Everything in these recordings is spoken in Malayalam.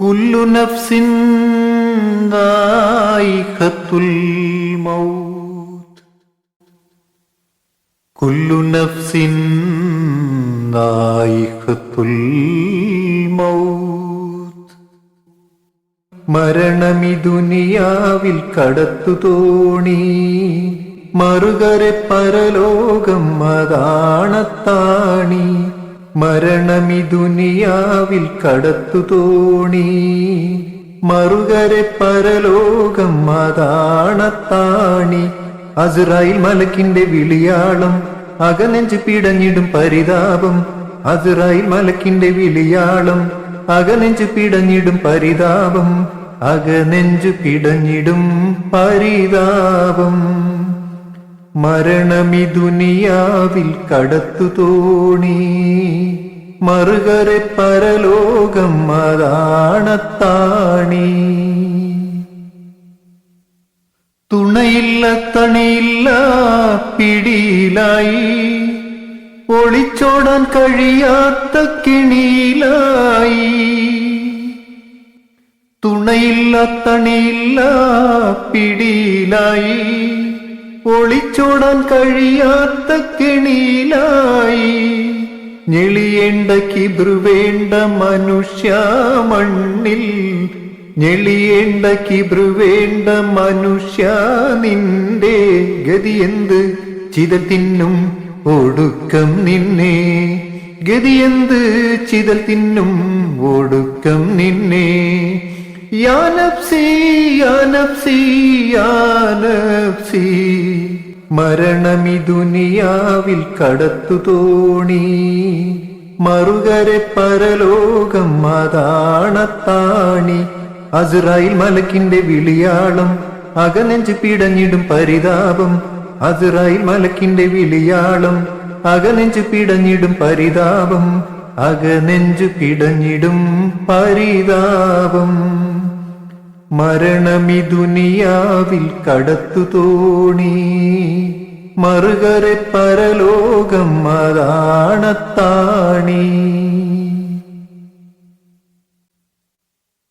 കുല്ലു നഫ്സിൻ മൗത്ത്. കുല്ലു നഫ്സിൻ മൗത്ത്. മരണമി ദുനിയാവിൽ കടത്തു തോണി. മറുകരെ പരലോകം അതാണത്താണി. മരണമി ദുനിയാവിൽ കടത്തു തോണി. മറുകരെ പരലോകം അതാണത്താണി. അസ്രായിൽ മലക്കിന്റെ വിളിയാളം അകനെഞ്ച് പിടഞ്ഞിടും പരിതാപം. അസ്രായിൽ മലക്കിന്റെ വിളിയാളം അകനെഞ്ചു പിടഞ്ഞിടും പരിതാപം. അകനെഞ്ചു പിടഞ്ഞിടും പരിതാപം. മരണമി ദുനിയാവിൽ കടത്തു തോണി. മറുകരെ പരലോകം അതാണത്താണി. തുണയില്ല തണിയില്ല പിടിയിലായി. ഒളിച്ചോടാൻ കഴിയാത്ത കിണിയിലായി. തുണയില്ല തണിയില്ല പിടിയിലായി. ഒളിച്ചോടാൻ കഴിയാത്ത കിണിയിലായി. ഞെളിയേണ്ട ബ്രുവേണ്ട വേണ്ട മനുഷ്യ മണ്ണിൽ. ഞെളിയേണ്ട ബ്രുവേണ്ട വേണ്ട മനുഷ്യ നിന്റെ ഗതി എന്ത്? ചിതൽ തിന്നും ഒടുക്കം നിന്നെ. ഗതിയെന്ത് ചിതൽ തിന്നും ഒടുക്കം നിന്നെ. യാനപ്സി യാനപ്സി യാനപ്സി മരണമി ദുനിയാവിൽ കടത്തു തോണി. മറുകരെ പരലോകം അതാണത്താണി. അസുറായിൽ മലക്കിന്റെ വിളിയാളം അകനെഞ്ച് പിടഞ്ഞിടും പരിതാപം. അസുറായിൽ മലക്കിന്റെ വിളിയാളം അകനെഞ്ചു പിടഞ്ഞിടും പരിതാപം. അകനെഞ്ചു പിടഞ്ഞിടും പരിതാപം. മരണമി ദുനിയാവിൽ കടത്തു തോണി മറുകരെ പരലോകം അതാണത്താണി.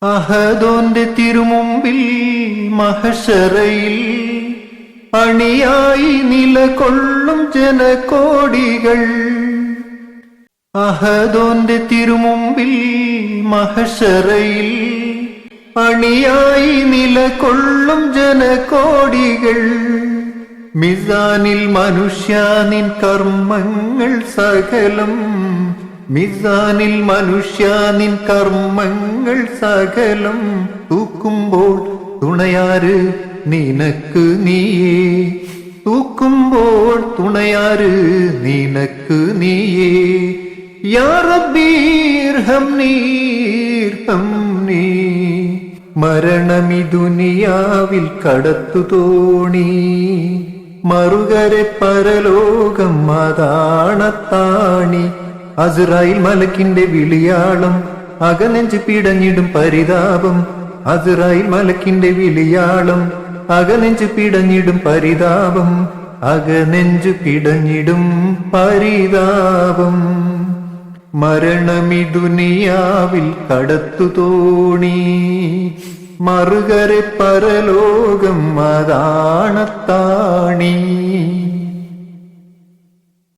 അഹദോന്റെ തിരുമുമ്പിൽ മഹഷറയിൽ അണിയായി നിലകൊള്ളും ജനകോടികൾ. അഹദോന്റെ തിരുമുമ്പിൽ മഹഷറയിൽ അണിയായി നിലകൊള്ളും ജനകോടികൾ. മിസാനിൽ മനുഷ്യാനിൻ കർമ്മങ്ങൾ സകലം. മിസാനിൽ മനുഷ്യാനിൻ കർമ്മങ്ങൾ സകലം. തൂക്കുമ്പോൾ തുണയാറ് നിനക്ക് നീയേ. തൂക്കുമ്പോൾ തുണയാറ് നിനക്ക് നീയേ. യാ റബ്ബീർഹം നീർഹം നീ. മരണമി ദുനിയാവിൽ കടത്തു തോണി മറുകരെ പരലോകം അതാണത്താണി. അസ്രായിൽ മലക്കിന്റെ വിളിയാളം അകനെഞ്ച് പിടഞ്ഞിടും പരിതാപം. അസ്രായിൽ മലക്കിന്റെ വിളിയാളം അകനെഞ്ചു പിടഞ്ഞിടും പരിതാപം. അകനെഞ്ചു പിടഞ്ഞിടും പരിതാപം. മരണമി ദുനിയാവിൽ കടത്തു തോണി. മറുകരെ പരലോകം അതാണത്താണി.